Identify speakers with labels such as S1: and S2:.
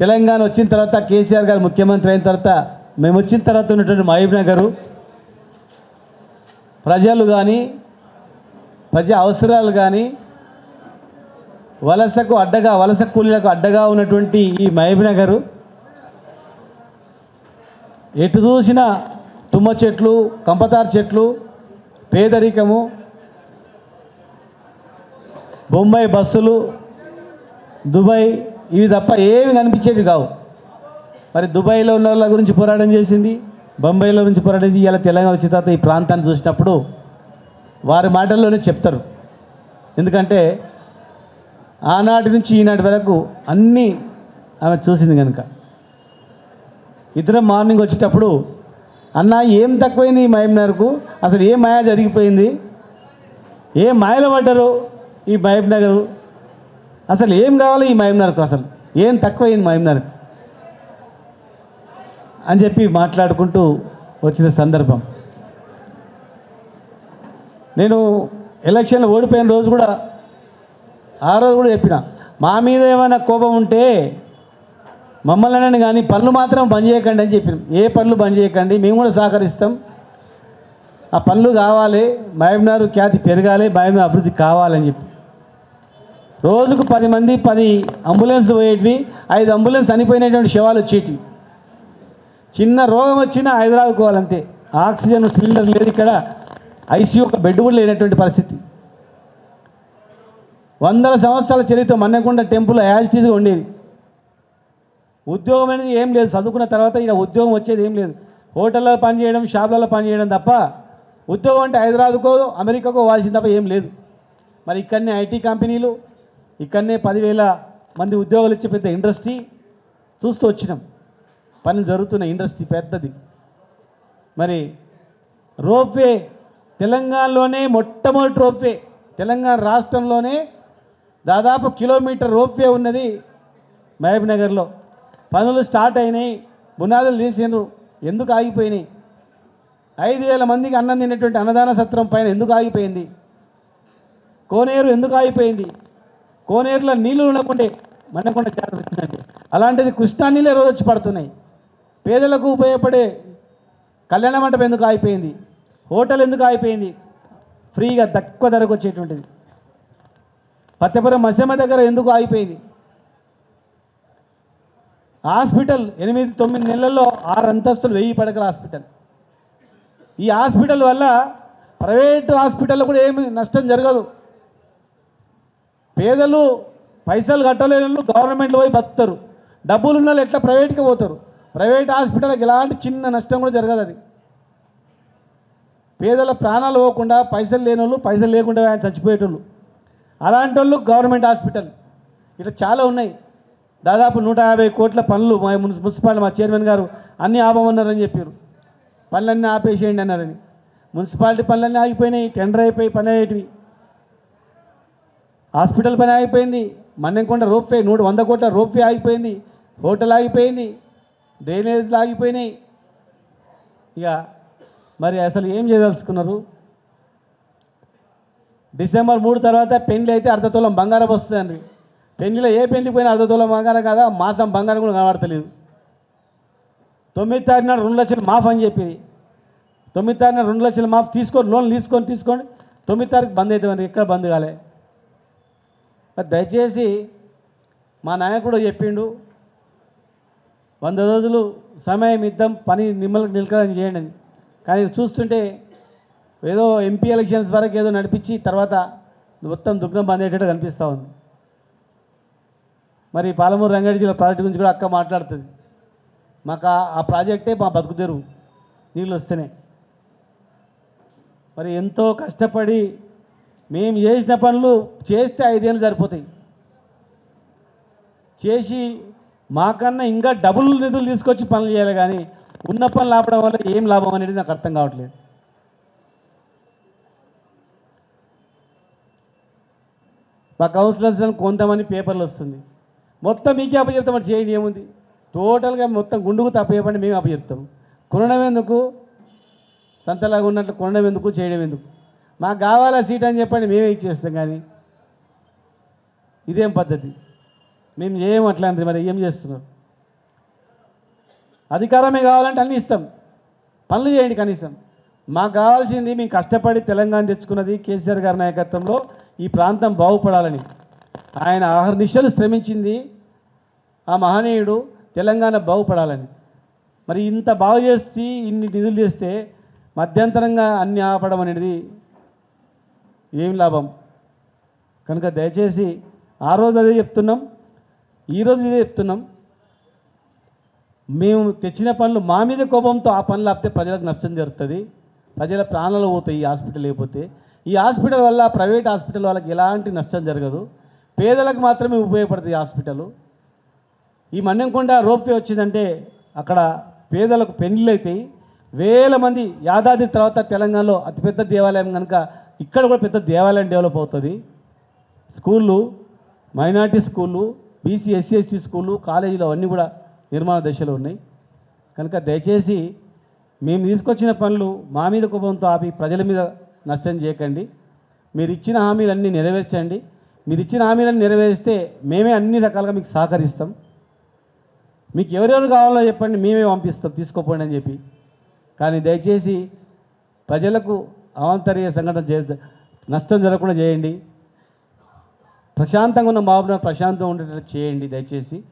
S1: తెలంగాణ వచ్చిన తర్వాత కేసీఆర్ గారు ముఖ్యమంత్రి అయిన తర్వాత మేము వచ్చిన తర్వాత ఉన్నటువంటి మహబూబ్ నగరు ప్రజలు కానీ ప్రజా అవసరాలు కానీ వలసకు అడ్డగా వలస కూలీలకు అడ్డగా ఉన్నటువంటి ఈ మహబూబ్ నగరు ఎటు చూసినా తుమ్మ చెట్లు కంపతారు చెట్లు పేదరికము బొంబాయి బస్సులు దుబాయ్ ఇవి తప్ప ఏమి కనిపించేవి కావు. మరి దుబాయ్లో ఉన్న వాళ్ళ గురించి పోరాటం చేసింది బొంబాయిలో నుంచి పోరాటం చేసి ఇలా తెలంగాణ వచ్చిన తర్వాత ఈ ప్రాంతాన్ని చూసినప్పుడు వారి మాటల్లోనే చెప్తారు. ఎందుకంటే ఆనాటి నుంచి ఈనాటి వరకు అన్నీ ఆమె చూసింది కనుక. ఇద్దరం మార్నింగ్ వచ్చేటప్పుడు అన్న ఏం తక్కువైంది ఈ మహబూబ్నగర్కు? అసలు ఏ మాయ జరిగిపోయింది? ఏ మాయలో పడ్డారు ఈ మహబూబ్నగర్? అసలు ఏం కావాలి ఈ మహబూబ్నగర్కు అసలు? ఏం తక్కువైంది మహబూబ్నగర్ అని చెప్పి మాట్లాడుకుంటూ వచ్చిన సందర్భం. నేను ఎలక్షన్లో ఓడిపోయిన రోజు కూడా ఆ రోజు కూడా చెప్పిన మా మీద ఏమైనా కోపం ఉంటే మమ్మల్ని అనండి కానీ పనులు మాత్రం బంద్ చేయకండి అని చెప్పినాం. ఏ పనులు బంద్ చేయకండి మేము కూడా సహకరిస్తాం. ఆ పనులు కావాలి మహబూబ్నగర్ ఖ్యాతి పెరగాలి మహబూబ్నగర్ అభివృద్ధి కావాలని చెప్పి. రోజుకు పది మంది పది అంబులెన్స్ పోయేటివి. ఐదు అంబులెన్స్ చనిపోయినటువంటి శవాలు వచ్చేటివి. చిన్న రోగం వచ్చినా హైదరాబాద్ పోవాలంతే. ఆక్సిజన్ సిలిండర్ లేదు ఇక్కడ. ఐసీయూ ఒక బెడ్ కూడా లేనటువంటి పరిస్థితి. వందల సంవత్సరాల చరిత్ర మన్నకొండ టెంపుల్ యాజిటీస్గా ఉండేది. ఉద్యోగం అనేది ఏం లేదు. చదువుకున్న తర్వాత ఇక్కడ ఉద్యోగం వచ్చేది ఏం లేదు. హోటల్లో పనిచేయడం షాపులలో పనిచేయడం తప్ప ఉద్యోగం అంటే హైదరాబాద్కో అమెరికాకో వాల్సింది తప్ప ఏం లేదు. మరి ఇక్కడనే ఐటీ కంపెనీలు ఇక్కడనే పదివేల మంది ఉద్యోగాలు ఇచ్చే పెద్ద ఇండస్ట్రీ చూస్తూ వచ్చినాం. పనులు జరుగుతున్న ఇండస్ట్రీ పెద్దది. మరి రోప్వే తెలంగాణలోనే మొట్టమొదటి రోప్వే. తెలంగాణ రాష్ట్రంలోనే దాదాపు కిలోమీటర్ రోప్వే ఉన్నది మహబూబ్ నగర్లో. పనులు స్టార్ట్ అయినాయి బునాదులు తీసినారు ఎందుకు ఆగిపోయినాయి? ఐదు వేల మందికి అన్నం తినేటువంటి అన్నదాన సత్రం పైన ఎందుకు ఆగిపోయింది? కోనేరు ఎందుకు ఆగిపోయింది? కోనేరులో నీళ్ళు ఉండకుండా మండకుండా జాతర వచ్చిందండి. అలాంటిది కృష్ణా నీళ్ళే రోజు వచ్చి పడుతున్నాయి. పేదలకు ఉపయోగపడే కళ్యాణ మండపం ఎందుకు ఆగిపోయింది? హోటల్ ఎందుకు ఆగిపోయింది? ఫ్రీగా తక్కువ ధరకు వచ్చేటువంటిది. పత్తెపురం మసమ్మ దగ్గర ఎందుకు ఆగిపోయింది? హాస్పిటల్ ఎనిమిది తొమ్మిది నెలల్లో ఆరు అంతస్తులు వెయ్యి పడకల హాస్పిటల్. ఈ హాస్పిటల్ వల్ల ప్రైవేటు హాస్పిటల్లో కూడా ఏమి నష్టం జరగదు. పేదలు పైసలు కట్టలేని వాళ్ళు గవర్నమెంట్లో పోయి బతుకుతారు. డబ్బులు ఉన్న వాళ్ళు ఎట్లా ప్రైవేట్కి పోతారు? ప్రైవేట్ హాస్పిటల్కి ఎలాంటి చిన్న నష్టం కూడా జరగదు అది. పేదల ప్రాణాలు పోకుండా పైసలు లేని వాళ్ళు పైసలు లేకుండా ఆయన చచ్చిపోయేటోళ్ళు. అలాంటి వాళ్ళు గవర్నమెంట్ హాస్పిటల్. ఇట్లా చాలా ఉన్నాయి. దాదాపు నూట యాభై కోట్ల పనులు మా మున్సిపాలిటీ మా చైర్మన్ గారు అన్నీ ఆపమన్నారని చెప్పారు. పనులన్నీ ఆపేసేయండి అన్నారని. మున్సిపాలిటీ పనులన్నీ ఆగిపోయినాయి టెండర్ అయిపోయి పని అయ్యేటివి. హాస్పిటల్ పని ఆగిపోయింది. మన్నెంకొండ రోప్వే నూట వంద కోట్ల రోప్వే ఆగిపోయింది. హోటల్ ఆగిపోయింది. డ్రైనేజ్లు ఆగిపోయినాయి. ఇక మరి అసలు ఏం చేయదలుచుకున్నారు? డిసెంబర్ మూడు తర్వాత పెళ్ళి అయితే అర్ధతోలం బంగారం వస్తుందండి. పెళ్ళిలో ఏ పెళ్ళి పోయినా అర్ధతులం బంగారం కాదా? మాసం బంగారం కూడా కనబడతలేదు. తొమ్మిది తారీఖు నాడు రెండు లక్షలు మాఫ్ అని చెప్పింది తొమ్మిది తారీఖు రెండు లక్షలు మాఫ్ తీసుకొని లోన్ తీసుకొని తీసుకోండి. తొమ్మిది తారీఖు బంద్ అవుతామని ఎక్కడ బంద్ కాలే? దయచేసి మా నాయకుడు చెప్పిండు వంద రోజులు సమయం ఇద్దాం పని నిమ్మల నిలకడం చేయండి అని. కానీ చూస్తుంటే ఏదో ఎంపీ ఎలక్షన్స్ వరకు ఏదో నడిపించి తర్వాత మొత్తం దుగ్నం బంద్ అయ్యేటట్టు కనిపిస్తూ ఉంది. మరి పాలమూరు రంగారెడ్డి జిల్లా ప్రాజెక్ట్ గురించి కూడా అక్క మాట్లాడుతుంది. మాకు ఆ- ఆ ప్రాజెక్టే మా బతుకు తెరువు నీళ్ళు వస్తేనే. మరి ఎంతో కష్టపడి మేము చేసిన పనులు చేస్తే ఐదేళ్ళు సరిపోతాయి. చేసి మాకన్నా ఇంకా డబుల్ నిధులు తీసుకొచ్చి పనులు చేయాలి కానీ ఉన్న పనులు ఆపడం వల్ల ఏం లాభం అనేది నాకు అర్థం కావట్లేదు. మా కౌన్సిలర్స్ కొంతమంది పేపర్లు వస్తుంది. మొత్తం మీకే అప్పచెప్తాం మరి చేయండి ఏముంది? టోటల్గా మొత్తం గుండుకు తప్పేయపండి మేము అప్పచెప్తాం. కొనడం ఎందుకు? సంతలాగా ఉన్నట్లు కొనడం ఎందుకు? చేయడం ఎందుకు? మాకు కావాలా సీట్ అని చెప్పండి మేమే ఇచ్చేస్తాం కానీ. ఇదేం పద్ధతి? మేము ఏం అట్లాంటిది మరి? ఏం చేస్తున్నాం అధికారమే కావాలంటే అన్నీ ఇస్తాం. పనులు చేయండి కనీసం. మాకు కావాల్సింది మేము కష్టపడి తెలంగాణ తెచ్చుకున్నది కేసీఆర్ గారి నాయకత్వంలో ఈ ప్రాంతం బాగుపడాలని. ఆయన ఆహర్నిశలు శ్రమించింది ఆ మహనీయుడు తెలంగాణ బాగుపడాలని. మరి ఇంత బాగు చేసి ఇన్ని నిధులు చేస్తే మధ్యంతరంగా అన్ని ఆపడం అనేది ఏం లాభం? కనుక దయచేసి ఆ రోజు అదే చెప్తున్నాం. ఈరోజు ఇదే చెప్తున్నాం. మేము తెచ్చిన పనులు మా మీద కోపంతో ఆ పనులు ఆపితే ప్రజలకు నష్టం జరుగుతుంది. ప్రజల ప్రాణాలు పోతాయి ఈ హాస్పిటల్ లేకపోతే. ఈ హాస్పిటల్ వల్ల ప్రైవేట్ హాస్పిటల్ వాళ్ళకి ఎలాంటి నష్టం జరగదు. పేదలకు మాత్రమే ఉపయోగపడుతుంది హాస్పిటల్. ఈ మన్నెంకొండ రోప్వే వచ్చిందంటే అక్కడ పేదలకు పెళ్ళిళ్ళు అవుతాయి వేల మంది యాదాద్రి తర్వాత తెలంగాణలో అతిపెద్ద దేవాలయం కనుక ఇక్కడ కూడా పెద్ద దేవాలయం డెవలప్ అవుతుంది. స్కూళ్ళు మైనార్టీ స్కూళ్ళు బీసీ ఎస్సీ ఎస్టీ స్కూళ్ళు కాలేజీలు అవన్నీ కూడా నిర్మాణ దశలో ఉన్నాయి. కనుక దయచేసి మేము తీసుకొచ్చిన పనులు మా మీద కోపంతో ఆపి ప్రజల మీద నష్టం చేయకండి. మీరు ఇచ్చిన హామీలన్నీ నెరవేర్చండి. మీరు ఇచ్చిన హామీలన్నీ నెరవేరిస్తే మేమే అన్ని రకాలుగా మీకు సహకరిస్తాం. మీకు ఎవరెవరు కావాలో చెప్పండి మేమే పంపిస్తాం తీసుకోపోండి అని చెప్పి. కానీ దయచేసి ప్రజలకు అవాంతరీయ సంఘటన చే నష్టం జరగకుండా చేయండి. ప్రశాంతంగా ఉన్న మాబున ప్రశాంతంగా ఉండేటట్టు చేయండి దయచేసి.